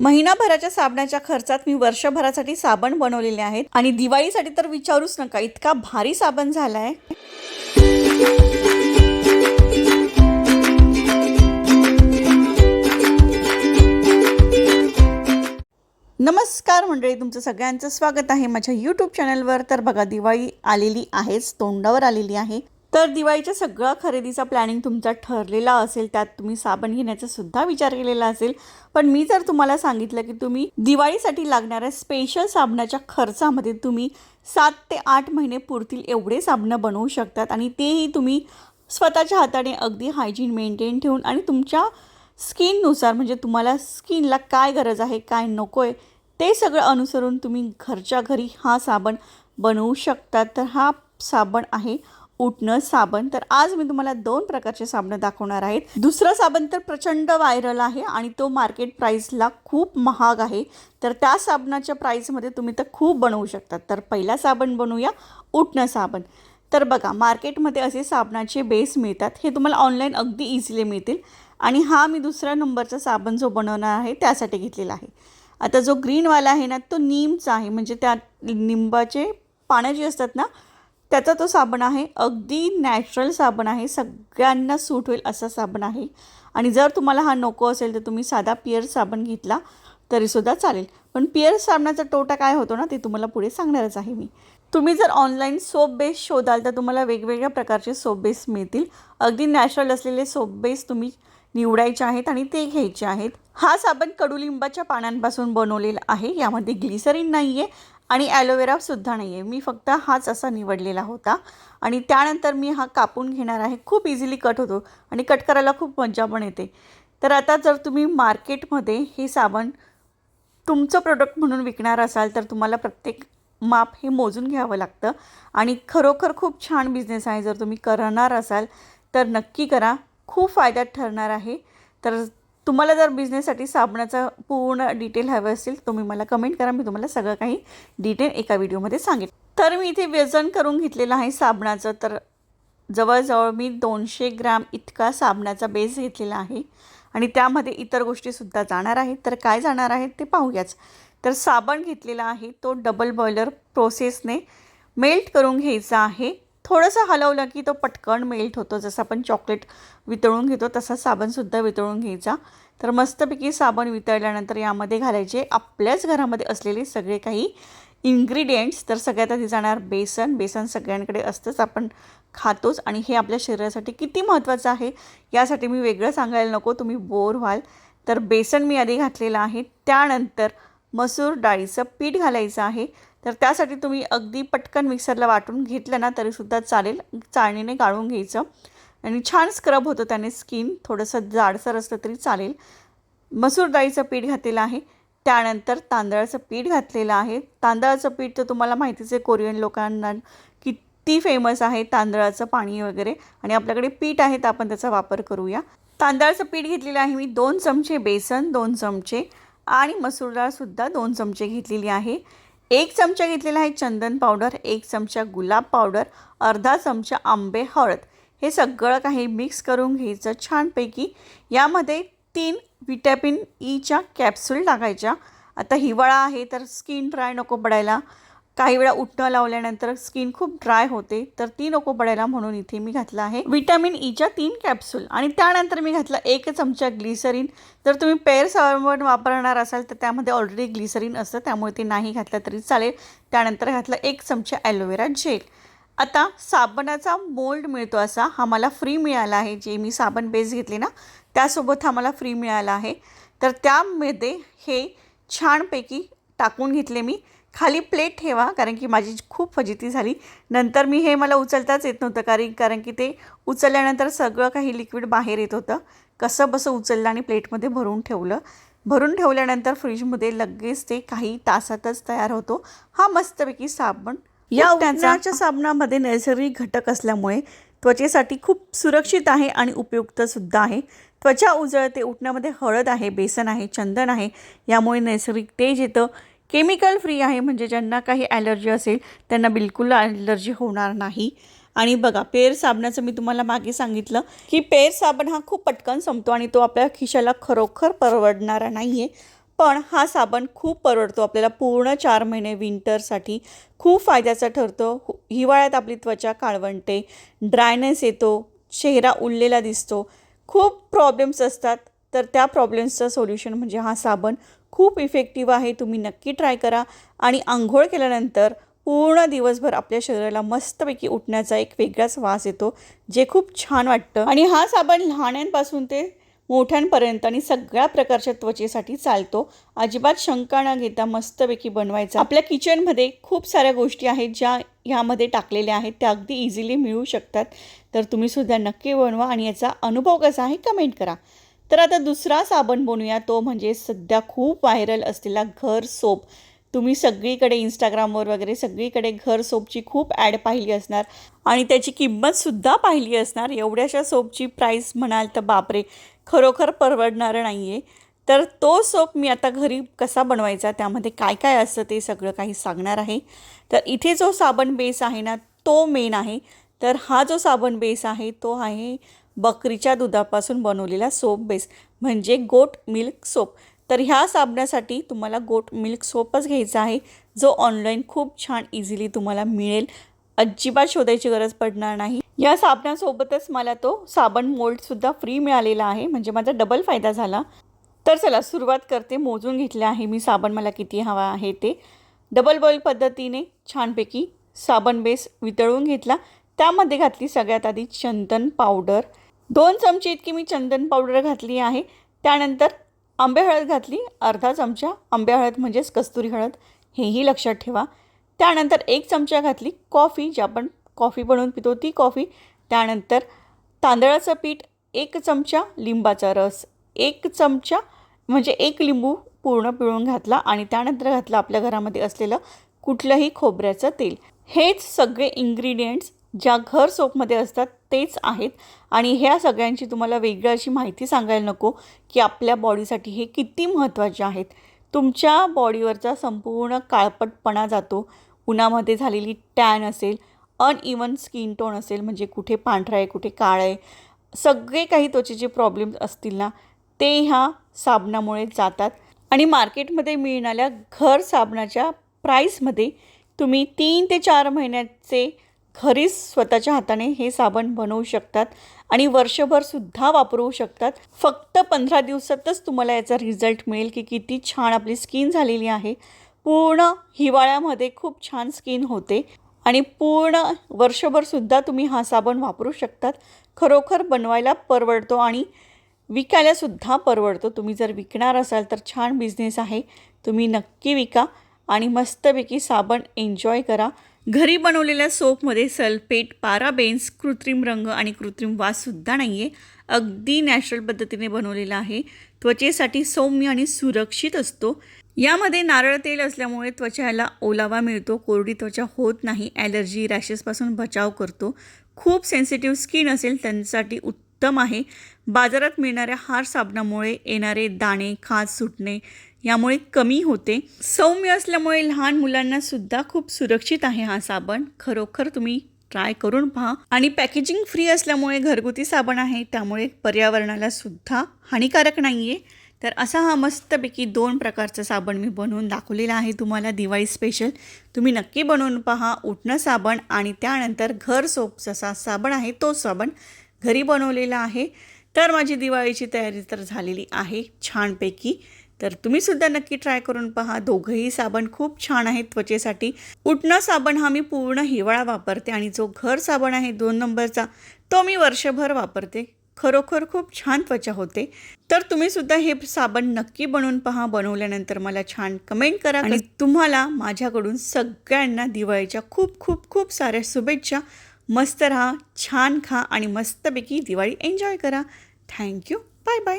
महिनाभराच्या साबणाच्या खर्चात मी वर्षभरासाठी साबण बनवलेले आहेत. आणि दिवाळीसाठी तर विचारूच नका इतका भारी साबण झालाय. नमस्कार मंडळी तुमचं सगळ्यांचं स्वागत आहे. माझ्या यूट्यूब चॅनलवर तर बघा दिवाळी आलेली आहेच तोंडावर आलेली आहे. तर दिवाळीच्या सगळ्या खरेदीचा प्लॅनिंग तुमचा ठरलेला असेल त्यात तुम्ही साबण घेण्याचा सुद्धा विचार केलेला असेल. पण मी जर तुम्हाला सांगितलं की तुम्ही दिवाळीसाठी लागणाऱ्या स्पेशल साबणाच्या खर्चामध्ये तुम्ही सात ते आठ महिने पुरतील एवढे साबणं बनवू शकतात आणि तेही तुम्ही स्वतःच्या हाताने अगदी हायजीन मेंटेन ठेवून आणि तुमच्या स्किननुसार म्हणजे तुम्हाला स्किनला काय गरज आहे काय नको आहे ते सगळं अनुसरून तुम्ही घरच्या घरी हा साबण बनवू शकता. तर हा साबण आहे उठणं साबण. तर आज मी तुम्हाला दोन प्रकारचे साबणं दाखवणार आहेत. दुसरं साबण तर प्रचंड व्हायरल आहे आणि तो मार्केट प्राईसला खूप महाग आहे. तर त्या साबणाच्या प्राईसमध्ये तुम्ही तर खूप बनवू शकता तर पहिला साबण बनवूया उठणं साबण. तर बघा मार्केटमध्ये असे साबणाचे बेस मिळतात. हे तुम्हाला ऑनलाईन अगदी इझिली मिळतील. आणि हा मी दुसऱ्या नंबरचा साबण जो बनवणार आहे त्यासाठी घेतलेला आहे. आता जो ग्रीनवाला आहे ना तो नीमचा आहे. म्हणजे त्या निंबाचे पानं जी असतात ना त्याचा तो साबण आहे. अगदी नॅचरल साबण आहे. सगळ्यांना सूट होईल असा साबण आहे. आणि जर तुम्हाला हा नको असेल तर तुम्ही साधा पिअर साबण घेतला तरीसुद्धा चालेल. पण पिअर साबणाचा तोटा काय होतो ना ते तुम्हाला पुढे सांगणारच आहे मी. तुम्ही जर ऑनलाईन सोप बेस शोधाल तर तुम्हाला वेगवेगळ्या प्रकारचे सोप बेस मिळतील. अगदी नॅचरल असलेले सोप बेस तुम्ही निवडायचे आहेत आणि ते घ्यायचे आहेत. हा साबण कडुलिंबाच्या पानांपासून बनवलेला आहे. यामध्ये ग्लिसरीन नाही आहे आणि ॲलोवेरासुद्धा नाही आहे मी फक्त हाच असा निवडलेला होता. आणि त्यानंतर मी हा कापून घेणार आहे. खूप इझिली कट होतो. आणि कट करायला खूप मजा पण येते. तर आता जर तुम्ही मार्केटमध्ये हे साबण तुमचं प्रोडक्ट म्हणून विकणार असाल तर तुम्हाला प्रत्येक माप हे मोजून घ्यावं लागतं. आणि खरोखर खूप छान बिझनेस आहे. जर तुम्ही करणार असाल तर नक्की करा. खूप फायद्यात ठरणार आहे. तर तुम्हाला जर बिझनेससाठी साबणाचं पूर्ण डिटेल हवं असेल तुम्ही मला कमेंट करा. मी तुम्हाला सगळं काही डिटेल एका व्हिडिओमध्ये सांगेन. तर मी इथे वजन करून घेतलेलं आहे साबणाचं. तर जवळजवळ मी दोनशे ग्रॅम इतका साबणाचा बेस घेतलेला आहे. आणि त्यामध्ये इतर गोष्टीसुद्धा जाणार आहेत. तर काय जाणार आहेत ते पाहूयाच. तर साबण घेतलेला आहे. तो डबल बॉयलर प्रोसेसने मेल्ट करून घ्यायचा आहे. थोडंसं हलवलं की तो पटकन मेल्ट होतो. जसं आपण चॉकलेट वितळून घेतो तसा साबणसुद्धा वितळून घ्यायचा. तर मस्तपैकी साबण वितळल्यानंतर यामध्ये घालायचे आपल्याच घरामध्ये असलेले सगळे काही इन्ग्रेडियंट्स तर सगळ्यात आधी जाणार बेसन. बेसन सगळ्यांकडे असतंच. आपण खातोच. आणि हे आपल्या शरीरासाठी किती महत्त्वाचं आहे यासाठी मी वेगळं सांगायला नको. तुम्ही बोर व्हाल. तर बेसन मी आधी घातलेलं आहे. त्यानंतर मसूर डाळीचं पीठ घालायचं आहे. तर त्यासाठी तुम्ही अगदी पटकन मिक्सरला वाटून घेतलं ना तरीसुद्धा चालेल. चाळणीने गाळून घ्यायचं. आणि छान स्क्रब होतं त्याने स्किन थोडंसं जाडसर असलं तरी चालेल. मसूर डाळीचं पीठ घातलेलं आहे. त्यानंतर तांदळाचं पीठ घातलेलं आहे. तांदळाचं पीठ तर तुम्हाला माहितीच आहे कोरियन लोकांना किती फेमस आहे तांदळाचं पाणी वगैरे. आणि आपल्याकडे पीठ आहे तर आपण त्याचा वापर करूया. तांदळाचं पीठ घेतलेलं आहे मी दोन चमचे बेसन दोन चमचे. आणि मसूर डाळसुद्धा दोन चमचे घेतलेली आहे. एक चमचा घेतलेला आहे चंदन पावडर एक चमचा गुलाब पावडर अर्धा चमचा आंबे हळद. हे सगळं काही मिक्स करून घ्यायचं छानपैकी. यामध्ये तीन विटॅमिन ईच्या e कॅप्सूल टाकायच्या. आता हिवाळा आहे तर स्किन ड्राय नको पडायला. काही वेळा उठणं लावल्यानंतर स्किन खूप ड्राय होते तर ती नको पडायला म्हणून इथे मी घातलं आहे. विटॅमिन ईच्या e तीन कॅप्सूल आणि त्यानंतर मी घातलं एक चमचा ग्लिसरीन जर तुम्ही पेअर साबण वापरणार असाल तर त्यामध्ये ऑलरेडी ग्लिसरीन असतं त्यामुळे ते नाही घातलं तरी चालेल. त्यानंतर घातलं एक चमचा ॲलोवेरा जेल आता साबणाचा मोल्ड मिळतो असा हा मला फ्री मिळाला आहे. जे मी साबण बेस घेतले ना त्यासोबत हा मला फ्री मिळाला आहे. तर त्यामध्ये हे छानपैकी टाकून घेतले मी. खाली प्लेट ठेवा कारण की माझी खूप फजिती झाली. नंतर मी हे मला उचलताच येत नव्हतं कारण कारण की ते उचलल्यानंतर सगळं काही लिक्विड बाहेर येत होतं. कसं बसं उचललं आणि प्लेटमध्ये भरून ठेवलं. भरून ठेवल्यानंतर फ्रीजमध्ये लगेच ते काही तासातच तयार होतो. हा मस्तपैकी साबण. या उठण्याच्या साबणामध्ये नैसर्गिक घटक असल्यामुळे त्वचेसाठी खूप सुरक्षित आहे आणि उपयुक्तसुद्धा आहे. त्वचा उजळते उठण्यामध्ये हळद आहे बेसन आहे चंदन आहे. यामुळे नैसर्गिक तेज येतं. केमिकल फ्री आहे म्हणजे ज्यांना काही ॲलर्जी असेल त्यांना बिलकुल ॲलर्जी होणार नाही. आणि बघा पेर साबणाचं मी तुम्हाला मागे सांगितलं की पेर साबण हा खूप पटकन संपतो आणि तो आपल्या खिशाला खरोखर परवडणारा नाही आहे पण हा साबण खूप परवडतो आपल्याला पूर्ण चार महिने विंटरसाठी खूप फायद्याचा ठरतो. हु- हिवाळ्यात आपली त्वचा काळवंटे ड्रायनेस येतो चेहरा उरलेला दिसतो. खूप प्रॉब्लेम्स असतात. तर त्या प्रॉब्लेम्सचं सोल्युशन म्हणजे हा साबण खूप इफेक्टिव्ह आहे तुम्ही नक्की ट्राय करा. आणि आंघोळ केल्यानंतर पूर्ण दिवसभर आपल्या शरीराला मस्तपैकी उठण्याचा एक वेगळाच वास येतो जे खूप छान वाटतं. आणि हा साबण लहाण्यांपासून ते मोठ्यांपर्यंत आणि सगळ्या प्रकारच्या त्वचेसाठी चालतो. अजिबात शंका न घेता मस्तपैकी बनवायचा. आपल्या किचनमध्ये खूप साऱ्या गोष्टी आहेत ज्या ह्यामध्ये टाकलेल्या आहेत त्या अगदी इझिली मिळू शकतात. तर तुम्हीसुद्धा नक्की बनवा आणि याचा अनुभव कसा आहे कमेंट करा. तर आता दुसरा साबण बनवूया तो म्हणजे सध्या खूप व्हायरल असलेला घर सोप. तुम्ही सगळीकडे इंस्टाग्रामवर वगैरे सगळीकडे घर सोपची खूप ॲड पाहिली असणार. आणि त्याची किंमतसुद्धा पाहिली असणार. एवढ्याशा सोपची प्राईस म्हणाल तर बापरे खरोखर परवडणारं नाही आहे तर तो सोप मी आता घरी कसा बनवायचा त्यामध्ये काय काय असतं ते सगळं काही सांगणार आहे. तर इथे जो साबण बेस आहे ना तो मेन आहे. तर हा जो साबण बेस आहे तो आहे बकरीच्या दुधापासून बनवलेला सोप बेस म्हणजे गोट मिल्क सोप. तर ह्या साबणासाठी तुम्हाला गोट मिल्क सोपच घ्यायचा आहे जो ऑनलाईन खूप छान इझिली तुम्हाला मिळेल. अजिबात शोधायची गरज पडणार नाही. या साबणासोबतच मला तो साबण मोल्डसुद्धा फ्री मिळालेला आहे म्हणजे माझा डबल फायदा झाला. तर चला सुरुवात करते मोजून घेतले आहे मी साबण मला किती हवा आहे ते. डबल बॉईल पद्धतीने छानपैकी साबण बेस वितळून घेतला. त्यामध्ये घातली सगळ्यात आधी चंदन पावडर दोन चमचे इतकी मी चंदन पावडर घातली आहे. त्यानंतर आंबे हळद घातली. अर्धा चमचा आंबे हळद म्हणजेच कस्तुरी हळद. हेही लक्षात ठेवा. त्यानंतर एक चमचा घातली कॉफी. जी आपण कॉफी बनवून पितो ती कॉफी. त्यानंतर तांदळाचं पीठ एक चमचा लिंबाचा रस एक चमचा म्हणजे एक लिंबू पूर्ण पिळून घातला आणि त्यानंतर घातलं आपल्या घरामध्ये असलेलं कुठलंही खोबऱ्याचं तेल. हेच सगळे इन्ग्रेडियंट्स ज्या घर सोपमध्ये असतात तेच आहेत. आणि ह्या सगळ्यांची तुम्हाला वेगळं अशी माहिती सांगायला नको की आपल्या बॉडीसाठी हे किती महत्त्वाचे आहेत. तुमच्या बॉडीवरचा संपूर्ण काळपटपणा जातो. उन्हामध्ये झालेली टॅन असेल अनइवन स्किन टोन असेल म्हणजे कुठे पांढरा आहे कुठे काळं आहे सगळे काही त्वचेचे प्रॉब्लेम्स असतील ना ते ह्या साबणामुळे जातात. आणि मार्केटमध्ये मिळणाऱ्या घर साबणाच्या प्राईसमध्ये तुम्ही तीन ते चार महिन्याचे घरीच स्वतःच्या हाताने हे साबण बनवू शकतात आणि वर्षभरसुद्धा वापरू शकतात. फक्त पंधरा दिवसातच तुम्हाला याचा रिझल्ट मिळेल की किती छान आपली स्किन झालेली आहे. पूर्ण हिवाळ्यामध्ये खूप छान स्किन होते आणि पूर्ण वर्षभरसुद्धा तुम्ही हा साबण वापरू शकतात. खरोखर बनवायला परवडतो आणि विकायलासुद्धा परवडतो. तुम्ही जर विकणार असाल तर छान बिझनेस आहे. तुम्ही नक्की विका आणि मस्तपैकी साबण एन्जॉय करा. घरी बनवलेल्या सोपमध्ये सल्फेट पाराबेन्स कृत्रिम रंग आणि कृत्रिम वाससुद्धा नाही आहे अगदी नॅचरल पद्धतीने बनवलेला आहे. त्वचेसाठी सौम्य आणि सुरक्षित असतो. यामध्ये नारळ तेल असल्यामुळे त्वचाला ओलावा मिळतो. कोरडी त्वचा होत नाही. ॲलर्जी रॅशेसपासून बचाव करतो. खूप सेन्सिटिव्ह स्किन असेल त्यांच्यासाठी उत्तम आहे. बाजारात मिळणाऱ्या हार साबणामुळे येणारे दाणे खाज सुटणे यामुळे कमी होते. सौम्य असल्यामुळे लहान मुलांना सुद्धा खूप सुरक्षित आहे हा साबण. खरोखर तुम्ही ट्राय करून पहा. आणि पॅकेजिंग फ्री असल्यामुळे घरगुती साबण आहे त्यामुळे पर्यावरणाला सुद्धा हानिकारक नाही आहे तर असा हा मस्तपैकी दोन प्रकारचा साबण मी बनवून दाखवलेला आहे तुम्हाला दिवाळी स्पेशल तुम्ही नक्की बनवून पहा. उठणं साबण आणि त्यानंतर घर सोप जसा साबण आहे तो साबण घरी बनवलेला आहे. तर माझी दिवाळीची तयारी तर झालेली आहे छानपैकी. तर तुम्ही सुद्धा नक्की ट्राय करून पहा. दोघंही साबण खूप छान आहेत त्वचेसाठी. उठणं साबण हा मी पूर्ण हिवाळा वापरते आणि जो घर साबण आहे दोन नंबरचा तो मी वर्षभर वापरते. खरोखर खूप छान त्वचा होते. तर तुम्ही सुद्धा हे साबण नक्की बनवून पहा. बनवल्यानंतर मला छान कमेंट करा. आणि तुम्हाला माझ्याकडून सगळ्यांना दिवाळीच्या खूप खूप खूप साऱ्या शुभेच्छा. मस्त राहा छान खा आणि मस्तपैकी दिवाळी एन्जॉय करा. Thank you. Bye bye.